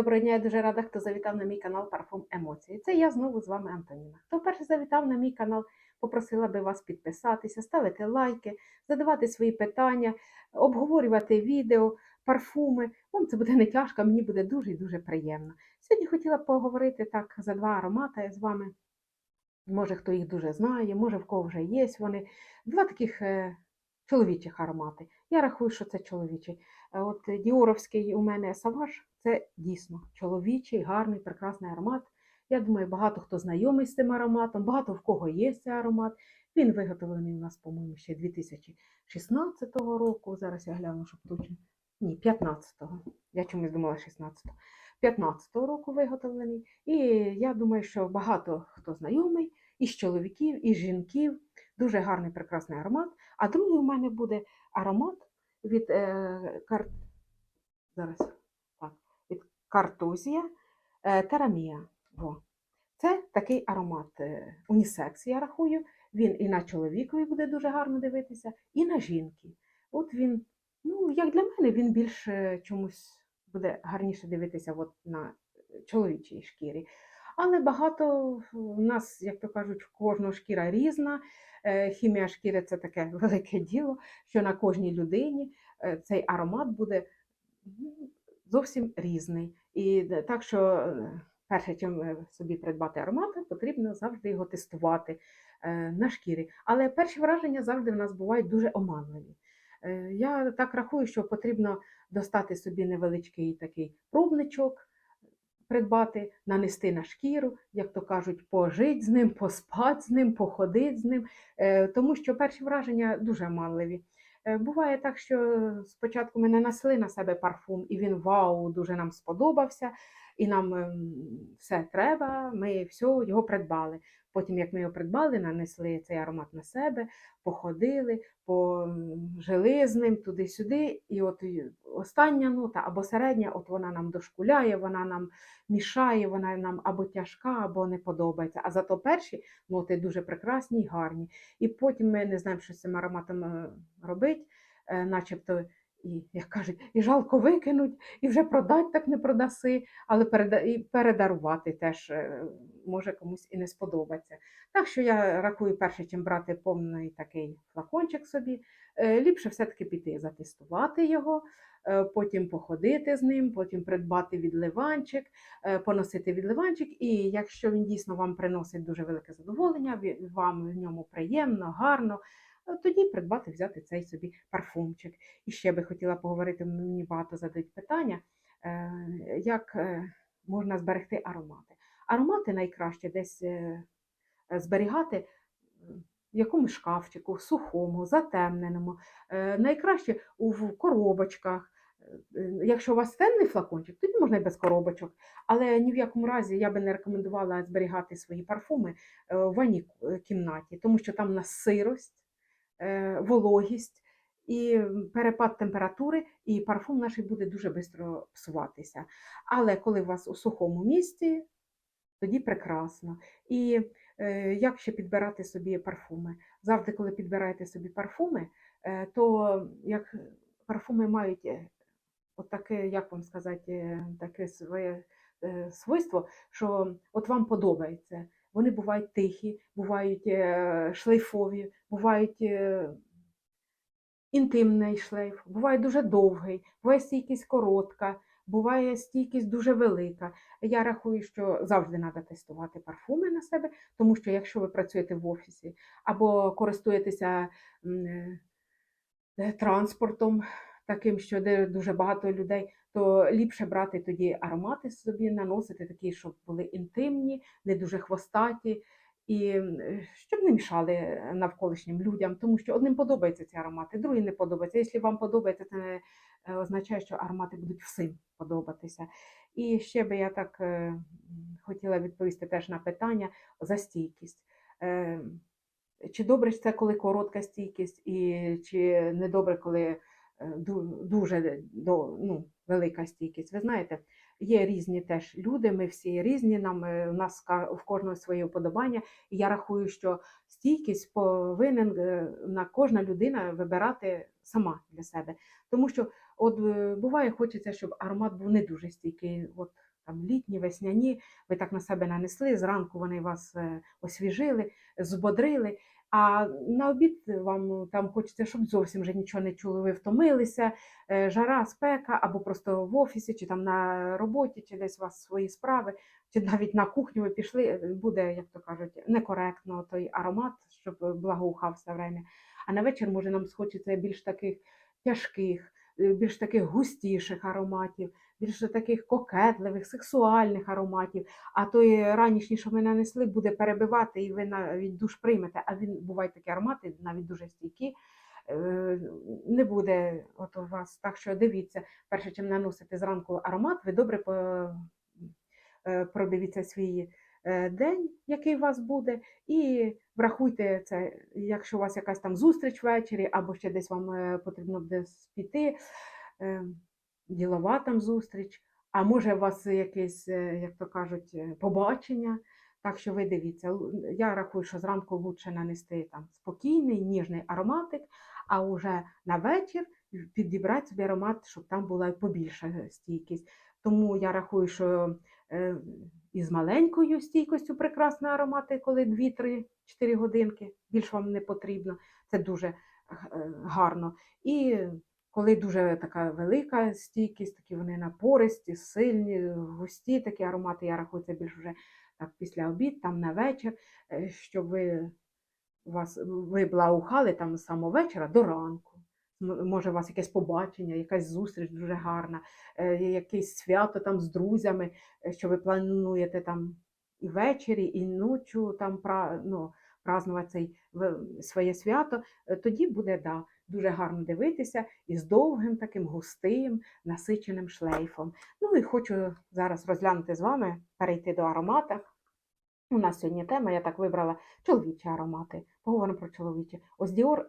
Доброго дня, я дуже рада, хто завітав на мій канал Парфум Емоції. Це я знову з вами Антоніна. Хто вперше завітав на мій канал, попросила би вас підписатися, ставити лайки, задавати свої питання, обговорювати відео, парфуми. Вам це буде не тяжко, мені буде дуже і дуже приємно. Сьогодні хотіла поговорити так за два аромати з вами. Може, хто їх дуже знає, може в кого вже є вони. Два таких е, чоловічих аромати. Я рахую, що це чоловічий. Е, От Діоровський у мене саваж це дійсно чоловічий, гарний, прекрасний аромат. Я думаю, багато хто знайомий з цим ароматом, багато в кого є цей аромат. Він виготовлений у нас, по-моєму, ще 2016 року. Зараз я гляну, щоб точно. Ні, 15-го. Я чомусь думала 16-го. 15-го року виготовлений. І я думаю, що багато хто знайомий із чоловіків, із жінків. Дуже гарний, прекрасний аромат. А другий у мене буде аромат від е, кар... Зараз, картузія е, терамія. Во. Це такий аромат е, унісекс, я рахую. Він і на чоловікові буде дуже гарно дивитися, і на жінки. От він, ну, як для мене, він більш е, чомусь буде гарніше дивитися от на чоловічій шкірі. Але багато в нас, як то кажуть, в кожного шкіра різна. Е, Хімія шкіри це таке велике діло, що на кожній людині цей аромат буде ну, зовсім різний. І е, так що, е, перше, чим е, собі придбати аромат, потрібно завжди його тестувати на шкірі. Але перші враження завжди в нас бувають дуже оманливі. Я так рахую, що потрібно достати собі невеличкий такий пробничок, придбати, нанести на шкіру, як то кажуть, пожити з ним, поспати з ним, походити з ним, тому що перші враження дуже оманливі. Е, Буває так, що спочатку ми не несли на себе парфум, і він вау, дуже нам сподобався, і нам ем, все треба, ми все його придбали. Потім, як ми його придбали, нанесли цей аромат на себе, походили, пожили з ним туди-сюди. І от остання нота або середня, от вона нам дошкуляє, вона нам мішає, вона нам або тяжка, або не подобається. А зато перші ноти дуже прекрасні і гарні. І потім ми не знаємо, що з цим ароматом е, робити, е, начебто. І, як кажуть, і жалко викинуть, і вже продать так не продаси, але і передарувати теж е, може комусь і не сподобаться. Так що я рахую, перше, чим брати повний такий флакончик собі, е, ліпше все-таки піти затестувати його, е, потім походити з ним, потім придбати відливанчик, поносити відливанчик, і якщо він дійсно вам приносить дуже велике задоволення, вам в ньому приємно, гарно, тоді придбати, взяти цей собі парфумчик. І ще би хотіла поговорити, мені багато задають питання, е, як е, можна зберегти аромати. Аромати найкраще десь е, е, зберігати в якомусь шкафчику, сухому, затемненому, Е, найкраще в коробочках. Е, Якщо у вас темний флакончик, тоді можна і без коробочок. Але ні в якому разі я би не рекомендувала зберігати свої парфуми е, в ванній е, кімнаті, тому що там у нас сирость, е, вологість і перепад температури, і парфум наш буде дуже швидко псуватися. Але коли у вас у сухому місці, тоді прекрасно. І е, як ще підбирати собі парфуми? Завжди, коли підбираєте собі парфуми, е, то як парфуми мають е, таке, як вам сказати, е, таке своє е, свойство, що от вам подобається. Вони бувають тихі, бувають е, шлейфові, бувають е, інтимний шлейф, буває дуже довгий, буває стійкість коротка, буває стійкість дуже велика. Я рахую, що завжди треба тестувати парфуми на себе, тому що якщо ви працюєте в офісі або користуєтеся е, транспортом, таким, що де дуже багато людей, то ліпше брати тоді аромати собі, наносити такі, щоб були інтимні, не дуже хвостаті. І щоб не мішали навколишнім людям, тому що одним подобаються ці аромати, другим не подобається. Якщо вам подобається, це не е, означає, що аромати будуть всім подобатися. І ще би я так е, хотіла відповісти теж на питання за стійкість. Е, Чи добре це, коли коротка стійкість, і чи не добре, коли дуже до- ну, велика стійкість? Ви знаєте, є різні теж люди, ми всі різні, нам е, у нас в кожного своє вподобання. І я рахую, що стійкість повинен е, на кожна людина вибирати сама для себе. Тому що от е, буває, хочеться, щоб аромат був не дуже стійкий. От там літні, весняні, ви так на себе нанесли, зранку вони вас е, освіжили, збодрили. А на обід вам ну, там хочеться, щоб зовсім вже нічого не чули, ви втомилися, е, жара, спека, або просто в офісі, чи там на роботі, чи десь у вас свої справи, чи навіть на кухню ви пішли, е, буде, як то кажуть, некоректно той аромат, щоб благоухав все время. А на вечір, може, нам схочеться більш таких тяжких, е, більш таких густіших ароматів, більш таких кокетливих, сексуальних ароматів. А той ранішній, що ми нанесли, буде перебивати, і ви навіть душ приймете. А він бувають такі аромати, навіть дуже стійкі. е, Не буде от у вас. Так що дивіться, перше, чим наносити зранку аромат, ви добре е, продивіться свій е, день, який у вас буде, і врахуйте це, якщо у вас якась там зустріч ввечері, або ще десь вам потрібно десь піти, ділова там зустріч, а може у вас якесь, е, як то кажуть, е, побачення. Так що ви дивіться, я рахую, що зранку лучше нанести там спокійний, ніжний ароматик, а вже на вечір підібрати собі аромат, щоб там була побільша стійкість. Тому я рахую, що е, із маленькою стійкістю прекрасні аромати, коли 2-3-4 годинки, більш вам не потрібно. Це дуже гарно. І коли дуже така велика стійкість, такі вони напористі, сильні, густі такі аромати, я рахую, це більш вже так після обід, там на вечір, е, щоб ви, вас, ви благоухали там з самого вечора до ранку. Може, у вас якесь побачення, якась зустріч дуже гарна, е, якесь свято там з друзями, е, що ви плануєте там і ввечері, і ночі там ну, празнувати своє свято, тоді буде да, дуже гарно дивитися і з довгим таким густим, насиченим шлейфом. Ну і хочу зараз розглянути з вами, перейти до аромата. У нас сьогодні тема, я так вибрала чоловічі аромати. Поговоримо про чоловічі. Ось Dior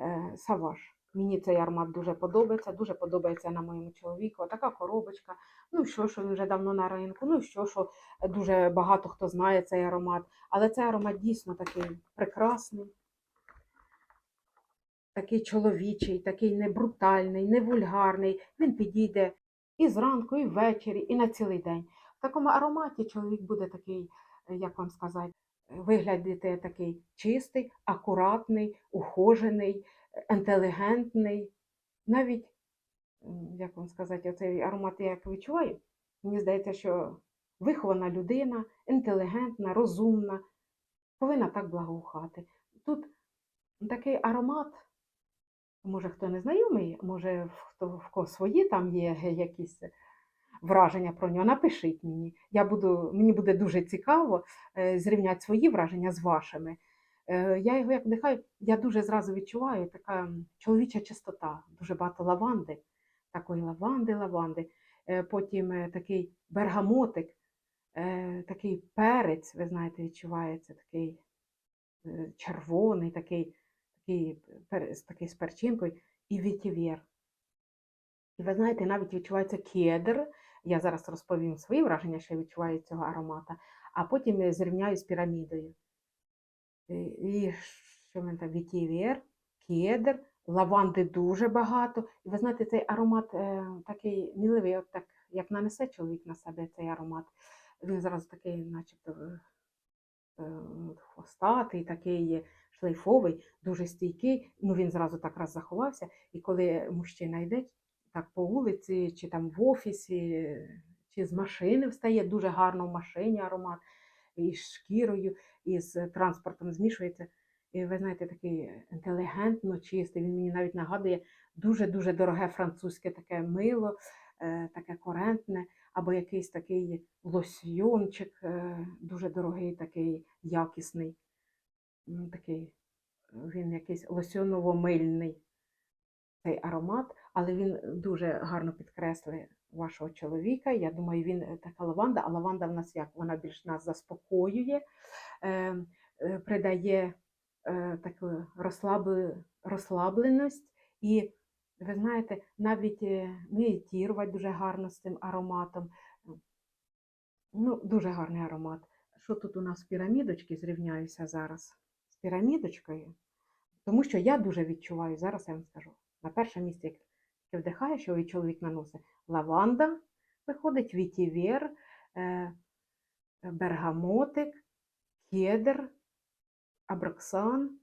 е, Savage. Мені цей аромат дуже подобається, дуже подобається на моєму чоловіку. Така коробочка. Ну що, що він вже давно на ринку, ну що, що дуже багато хто знає цей аромат. Але цей аромат дійсно такий прекрасний, такий чоловічий, такий не брутальний, не вульгарний. Він підійде і зранку, і ввечері, і на цілий день. В такому ароматі чоловік буде такий, е, як вам сказати, виглядати такий чистий, акуратний, ухожений, інтелігентний. Навіть, як вам сказати, оцей аромат я як відчуваю, мені здається, що вихована людина, інтелігентна, розумна, повинна так благоухати. Тут такий аромат, може хто не знайомий, може хто в кого свої там є якісь враження про нього, напишіть мені. Я буду, мені буде дуже цікаво е, зрівняти свої враження з вашими. Е, Я його як вдихаю, я дуже зразу відчуваю така чоловіча чистота, дуже багато лаванди, такої лаванди, лаванди. Е, Потім такий бергамотик, такий перець, ви знаєте, відчувається такий червоний, такий, перець, такий з перчинкою, і вітівєр. І ви знаєте, навіть відчувається кедр. Я зараз розповім свої враження, що я відчуваю цього аромата, а потім я зрівняю з пірамідою. І- І що в мене там вітівєр, кедр, лаванди дуже багато. І ви знаєте, цей аромат е, такий міливий, от так, як нанесе чоловік на себе цей аромат. Він зараз такий, начебто, е, е, хвостатий, такий шлейфовий, дуже стійкий. Ну він зразу так раз заховався. І коли мужчина йде так по вулиці, чи там в офісі, чи з машини встає, дуже гарно в машині аромат, і з шкірою, і з транспортом змішується. І ви знаєте, такий інтелігентно чистий. Він мені навіть нагадує дуже-дуже дороге французьке таке мило, е, таке корентне, або якийсь такий лосьйончик, е, дуже дорогий, такий якісний. М, Такий, він якийсь лосьоново-мильний цей аромат, але він дуже гарно підкреслює вашого чоловіка. Я думаю, він е, така лаванда, а лаванда в нас як? Вона більш нас заспокоює, е, е, придає е, таку розслабленість. І ви знаєте, навіть е, медитувати дуже гарно з цим ароматом. Ну, дуже гарний аромат. Що тут у нас пірамідочки зрівняюся зараз пірамідочкою? Тому що я дуже відчуваю, зараз я вам скажу. На перше місце, як ти вдихаєш, що чоловік наносить лаванда, виходить вітівер, е, бергамотик, кедр, абраксан.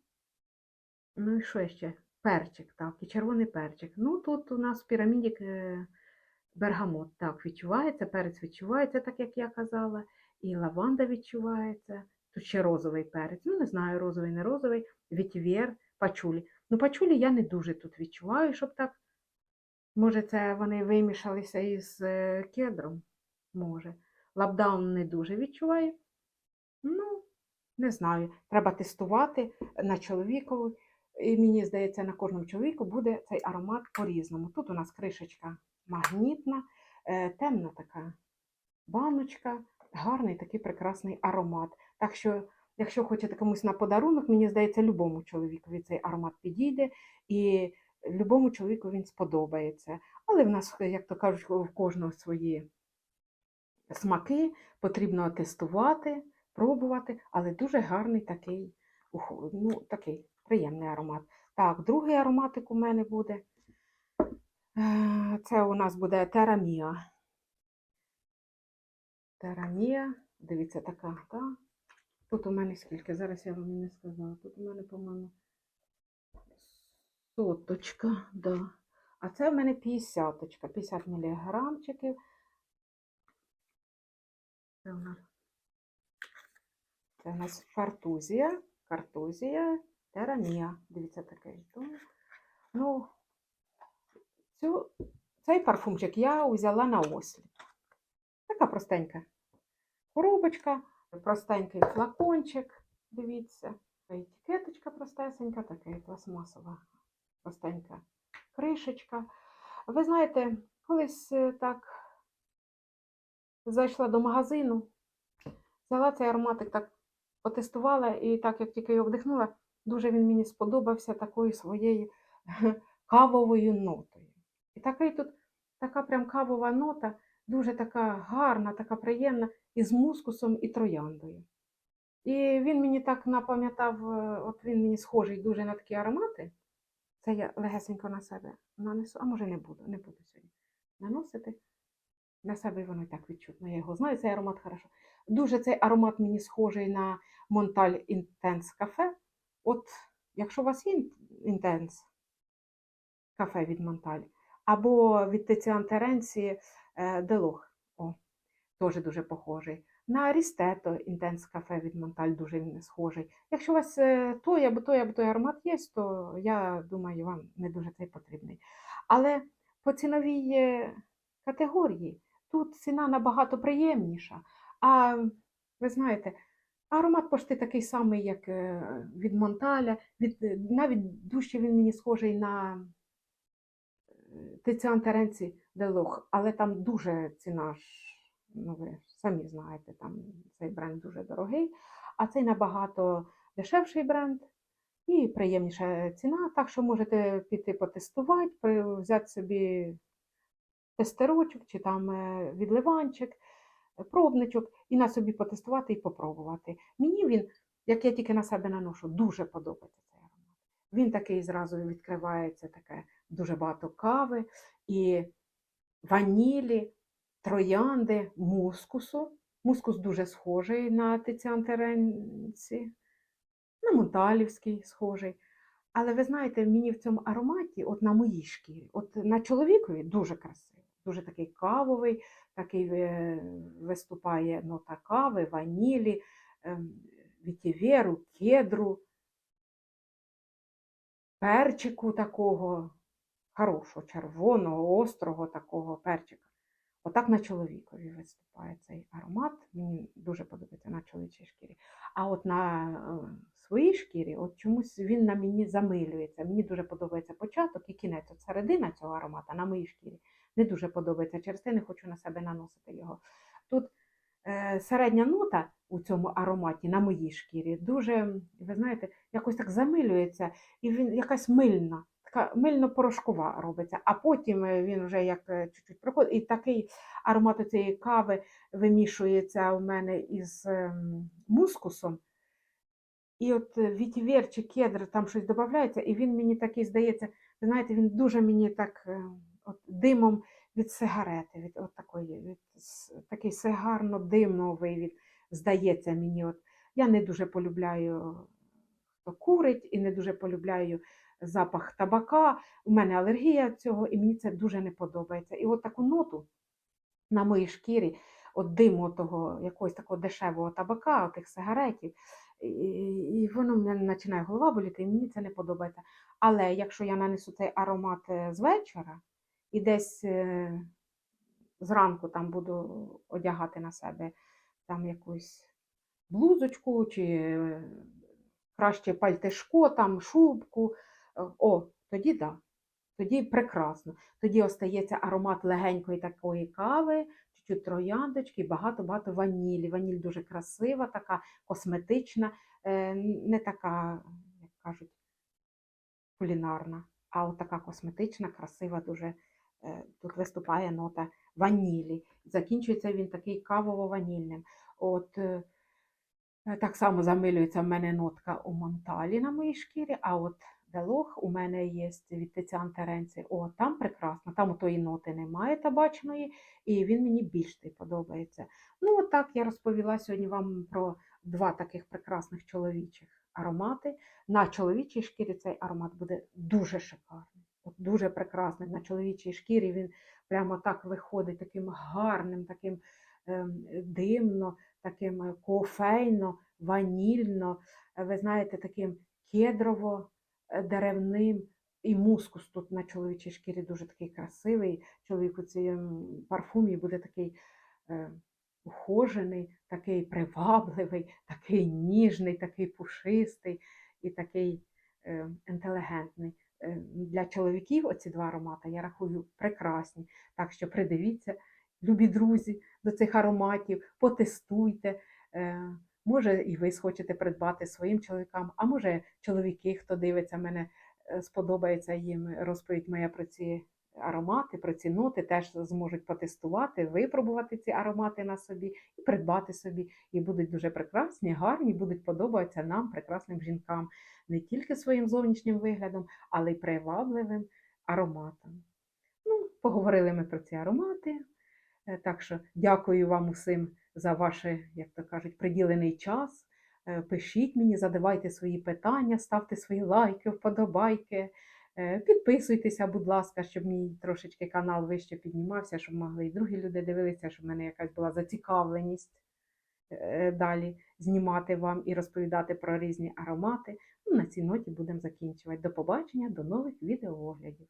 Ну і що ще? Перчик, так, і червоний перчик. Ну, тут у нас в піраміді е, бергамот, так, відчувається, перець відчувається, так як я казала, і лаванда відчувається. Тут ще розовий перець. Ну, не знаю, розовий, не розовий, вітівер, пачулі. Ну, пачулі я не дуже тут відчуваю, щоб так. Може, це вони вимішалися із е, кедром? Може. Лапдаун не дуже відчуваю. Ну, не знаю. Треба тестувати на чоловікові. І мені здається, на кожному чоловіку буде цей аромат по-різному. Тут у нас кришечка магнітна, е, темна така баночка, гарний такий прекрасний аромат. Так що, якщо хочете комусь на подарунок, мені здається, любому чоловікові цей аромат підійде і любому чоловіку він сподобається. Але в нас, як то кажуть, в кожного свої смаки, потрібно тестувати, пробувати, але дуже гарний такий, ну, такий приємний аромат. Так, другий ароматик у мене буде. Е, Це у нас буде терамія. Терамія, дивіться, така, так? Тут у мене скільки? Зараз я вам не сказала. Тут у мене, по-моєму, соточка, да. А це в мене 50, 50 міліграмчиків. Це у нас, це у нас картузія, картузія, терамія. Дивіться, такий. Ну, цю, цей парфумчик я взяла на осліп. Така простенька коробочка, простенький флакончик, дивіться. Етикеточка простесенька, така і пластмасова простенька кришечка. Ви знаєте, колись е, так зайшла до магазину, взяла цей ароматик, так потестувала, і так як тільки його вдихнула, дуже він мені сподобався такою своєю кавовою нотою. І такий тут така прям кавова нота, дуже така гарна, така приємна, із мускусом і трояндою. І він мені так напам'ятав, е, от він мені схожий дуже на такі аромати. Це я легесенько на себе нанесу, а може не буду, не буду сьогодні наносити. На себе воно і так відчутно. Я його знаю, цей аромат хорошо. Дуже цей аромат мені схожий на Монталь Intense кафе. От, якщо у вас є Intense кафе від Монталь, або від Тетіан Теренці е, Делох, о, теж дуже похожий. На Рістето Intense кафе від Монталь дуже схожий. Якщо у вас е, той або той, або той аромат є, то я думаю, вам не дуже цей потрібний. Але по ціновій е, категорії тут ціна набагато приємніша. А ви знаєте, аромат почти такий самий, як від Монталя. Від, навіть дужче він мені схожий на Тиціан Теренці Делох, але там дуже ціна ж, ну ви самі знаєте, там цей бренд дуже дорогий, а цей набагато дешевший бренд і приємніша ціна, так що можете піти потестувати, взяти собі тестерочок чи там е, відливанчик, пробничок, і на собі потестувати і попробувати. Мені він, як я тільки на себе наношу, дуже подобається цей аромат. Він такий зразу відкривається, таке дуже багато кави і ванілі, троянди, мускусу. Мускус дуже схожий на Тиціан Теренці, на Монталівський схожий. Але ви знаєте, мені в цьому ароматі, от на моїй шкірі, от на чоловікові дуже красивий, дуже такий кавовий, такий виступає нота кави, ванілі, ем, вітіверу, кедру, перчику такого хорошого, червоного, острого такого перчика. Отак на чоловікові виступає цей аромат. Мені дуже подобається на чоловічій шкірі. А от на е, своїй шкірі, от чомусь він на мені замилюється. Мені дуже подобається початок і кінець. От середина цього аромата на моїй шкірі не дуже подобається. Через те не хочу на себе наносити його. Тут е, середня нота у цьому ароматі на моїй шкірі дуже, ви знаєте, якось так замилюється, і він якась мильна, така мильно-порошкова робиться. А потім е, він вже як е, чуть-чуть проходить, і такий аромат цієї кави вимішується у мене із ем, мускусом. І от е, вітівер чи кедр там щось додається, і він мені такий здається, ви знаєте, він дуже мені так от, димом від сигарети, від от такої, від такий сигарно-димновий від, здається мені. От, я не дуже полюбляю, хто курить, і не дуже полюбляю запах табака. У мене алергія цього, і мені це дуже не подобається. І от таку ноту на моїй шкірі, от диму того якогось такого дешевого табака, тих сигаретів, і, воно мене починає голова боліти, і мені це не подобається. Але якщо я нанесу цей аромат е, з вечора і десь е, зранку там буду одягати на себе там якусь блузочку чи е, краще пальтишко, там шубку, о, тоді да. Тоді прекрасно. Тоді остається аромат легенької такої кави, чуть-чуть трояндочки, багато-багато ванілі. Ваніль дуже красива, така косметична, е, не така, як кажуть, кулінарна, а от така косметична, красива, дуже е, тут виступає нота ванілі. Закінчується він такий кавово-ванільним. От е, так само замилюється в мене нотка у Монталі на моїй шкірі, а от Делох у мене є від Тетян Теренці. О, там прекрасно, там отої ноти немає табачної, і він мені більш подобається. Ну, от так я розповіла сьогодні вам про два таких прекрасних чоловічих аромати. На чоловічій шкірі цей аромат буде дуже шикарний, дуже прекрасний. На чоловічій шкірі він прямо так виходить таким гарним, таким ем, димно, таким е, кофейно, ванільно, ви знаєте, таким кедрово деревним. І мускус тут на чоловічій шкірі дуже такий красивий. Чоловік у цьому парфумі буде такий е, ухожений, такий привабливий, такий ніжний, такий пушистий і такий е, інтелігентний. Е, Для чоловіків оці два аромати я рахую прекрасні. Так що придивіться, любі друзі, до цих ароматів, потестуйте. Е, Може, і ви схочете придбати своїм чоловікам, а може, чоловіки, хто дивиться мене, е, сподобається їм розповідь моя про ці аромати, про ці ноти, теж зможуть потестувати, випробувати ці аромати на собі і придбати собі. І будуть дуже прекрасні, гарні, будуть подобатися нам, прекрасним жінкам, не тільки своїм зовнішнім виглядом, але й привабливим ароматом. Ну, поговорили ми про ці аромати. Е, Так що дякую вам усім за ваш, як то кажуть, приділений час. Е, Пишіть мені, задавайте свої питання, ставте свої лайки, вподобайки. Е, Підписуйтеся, будь ласка, щоб мій трошечки канал вище піднімався, щоб могли і другі люди дивитися, щоб в мене якась була зацікавленість е, далі знімати вам і розповідати про різні аромати. Ну, на цій ноті будемо закінчувати. До побачення, до нових відеооглядів.